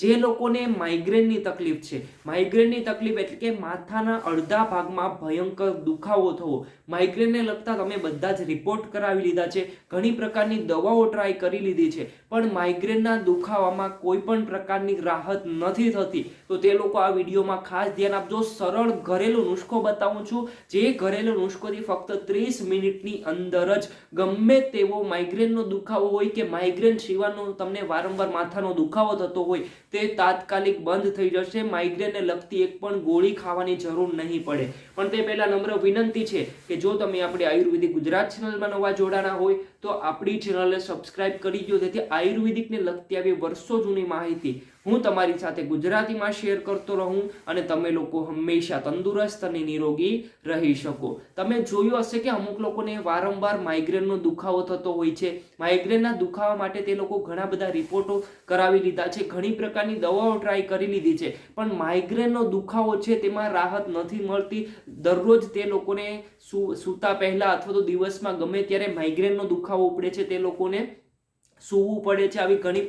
જે લોકોને માઇગ્રેનની તકલીફ છે. માઇગ્રેનની તકલીફ એટલે કે માથાના અડધા ભાગમાં ભયંકર દુખાવો થવો. માઇગ્રેનને લગતા તમે બધા જ રિપોર્ટ કરાવી લીધા છે. ઘણી પ્રકારની દવાઓ ટ્રાય કરી લીધી છે. પણ માઇગ્રેનના દુખાવામાં કોઈ પણ પ્રકારની રાહત નથી થતી. તો તે લોકો આ વિડીયોમાં ખાસ ધ્યાન આપજો. સરળ ઘરેલું નુસ્ખો બતાવું છું. જે ઘરેલું નુસ્ખોથી ફક્ત ત્રીસ મિનિટની અંદર જ ગમે તેવો માઇગ્રેનનો દુખાવો હોય કે માઇગ્રેન સિવાયનો તમને વારંવાર માથાનો દુખાવો થતો હોય તે તાત્કાલિક બંધ થઈ જશે. માઇગ્રેનને લગતી એક પણ ગોળી ખાવાની જરૂર નહીં પડે. પણ તે પહેલાં નમ્ર વિનંતી છે કે જો તમે આપણી આયુર્વેદિક ગુજરાત ચેનલમાં નવા જોડાણા હોય, તો આપણી ચેનલને સબસ્ક્રાઇબ કરી દો જેથી આયુર્વેદિકને લગતી આવી વર્ષો જૂની માહિતી હું તમારી સાથે ગુજરાતીમાં શેર કરતો રહું અને તમે લોકો હંમેશા તંદુરસ્ત અને નિરોગી રહી શકો. તમે જોયું હશે કે અમુક લોકોને વારંવાર માઇગ્રેનનો દુખાવો થતો હોય છે. માઇગ્રેનના દુખાવા માટે તે લોકો ઘણા બધા રિપોર્ટો કરાવી લીધા છે, ઘણી પ્રકારની દવાઓ ટ્રાય કરી લીધી છે. પણ માઇગ્રેનનો દુખાવો છે તેમાં રાહત નથી મળતી. દરરોજ તે લોકોને સૂતા પહેલાં અથવા તો દિવસમાં ગમે ત્યારે માઇગ્રેનનો દુખાવો ઉપડે છે તે લોકોને સૂવું પડે છે, આવી ઘણી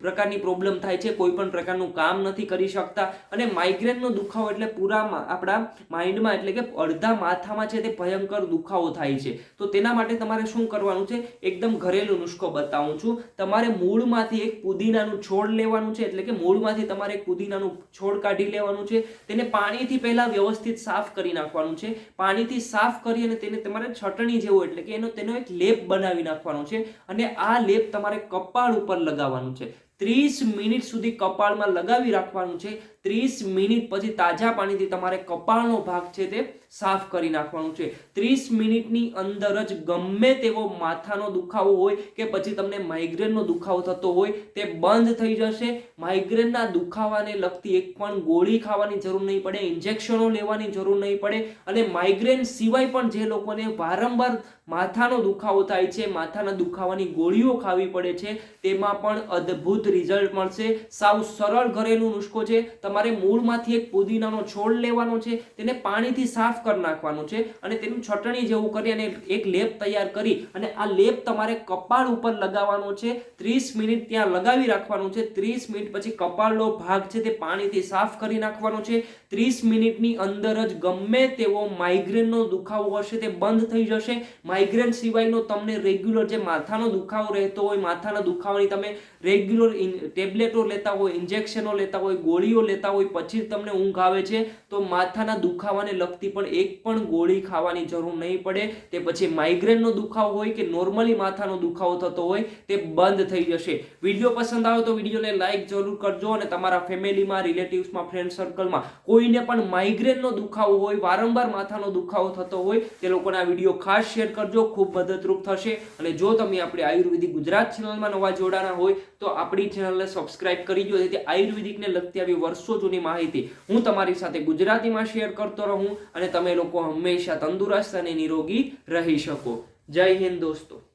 પ્રકારની પ્રોબ્લેમ થાય છે, કોઈ પણ પ્રકારનું કામ નથી કરી શકતા અને માઇગ્રેનનો દુખાવો એટલે પૂરામાં, આપણા માઇન્ડમાં એટલે કે અડધા માથામાં છે તે ભયંકર દુખાવો થાય છે. તો તેના માટે તમારે શું કરવાનું છે? એકદમ ઘરેલું નુસ્ખો બતાવું છું. તમારે મૂળમાંથી એક પુદીનાનું છોડ લેવાનું છે, એટલે કે મૂળમાંથી તમારે પુદીનાનું છોડ કાઢી લેવાનું છે. તેને પાણીથી પહેલાં વ્યવસ્થિત સાફ કરી નાખવાનું છે. પાણીથી સાફ કરી અને તેને તમારે છટણી જેવું એટલે કે એનો, તેનો એક લેપ બનાવી નાખવાનો છે. અને આ લેપ તમારે કપાળ ઉપર લગાવવાનું છે. ત્રીસ મિનિટ સુધી કપાળમાં લગાવી રાખવાનું છે. ત્રીસ મિનિટ પછી તાજા પાણીથી તમારે કપાળનો ભાગ છે તે સાફ કરી નાખવાનું છે. ત્રીસ મિનિટની અંદર જ ગમે તેવો માથાનો દુખાવો હોય કે પછી તમને માઇગ્રેનનો દુખાવો થતો હોય તે બંધ થઈ જશે. માઇગ્રેનના દુખાવાને લગતી એક પણ ગોળી ખાવાની જરૂર નહીં પડે ઇન્જેક્શનો લેવાની જરૂર નહીં પડે અને માઇગ્રેન સિવાય પણ જે લોકોને વારંવાર માથાનો દુખાવો થાય છે, માથાના દુખાવાની ગોળીઓ ખાવી પડે છે, તેમાં પણ અદ્ભુત રિઝલ્ટ મળશે. સાવ સરળ ઘરેલું નુસ્ખો છે. તમારે મૂળમાંથી એક પુદીનાનો છોડ લેવાનો છે. તેને પાણીથી સાફ કરી નાખવાનું છે અને તેનું છટણી જેવું કરી અને એક લેપ તૈયાર કરી અને આ લેપ તમારે કપાળ ઉપર લગાવવાનો છે. ત્રીસ મિનિટ ત્યાં લગાવી રાખવાનું છે. ત્રીસ મિનિટ પછી કપાળનો ભાગ છે તે પાણીથી સાફ કરી નાખવાનો છે. ત્રીસ મિનિટની અંદર જ ગમે તેવો માઇગ્રેનનો દુખાવો હશે તે બંધ થઈ જશે. માઇગ્રેન સિવાયનો તમને રેગ્યુલર જે માથાનો દુખાવો રહેતો હોય, માથાના દુખાવાની તમે રેગ્યુલર ટેબ્લેટો લેતા હોય ઇન્જેક્શનો લેતા હોય, ગોળીઓ લેતા હોય, પછી તમને ઊંઘ આવે છે. તો માથાના દુખાવાને લગતી પણ એક પણ ગોળી ખાવાની જરૂર નહીં પડે. તે પછી માઇગ્રેનનો દુખાવો હોય કે નોર્મલી માથાનો દુખાવો થતો હોય તે બંધ થઈ જશે. વીડિયો પસંદ આવે તો વિડીયોને લાઇક જરૂર કરજો અને તમારા ફેમિલીમાં રિલેટિવ્સમાં ફ્રેન્ડ સર્કલમાં કોઈને પણ માઇગ્રેનનો દુખાવો હોય, વારંવાર માથાનો દુખાવો થતો હોય તે લોકોને આ વીડિયો ખાસ શેર કરજો. ખૂબ મદદરૂપ થશે. અને જો તમે આપણે આયુર્વેદિક ગુજરાત ચેનલમાં નવા જોડાના હોય તો આપણી ચેનલને સબસ્ક્રાઇબ કરી દો. જેથી આયુર્વેદિકને લગતી આવી વર્ષો જૂની માહિતી હું તમારી સાથે ગુજરાતીમાં શેર કરતો રહું અને તમે લોકો હંમેશા તંદુરસ્ત અને નિરોગી રહી શકો. જય હિન્દ દોસ્તો.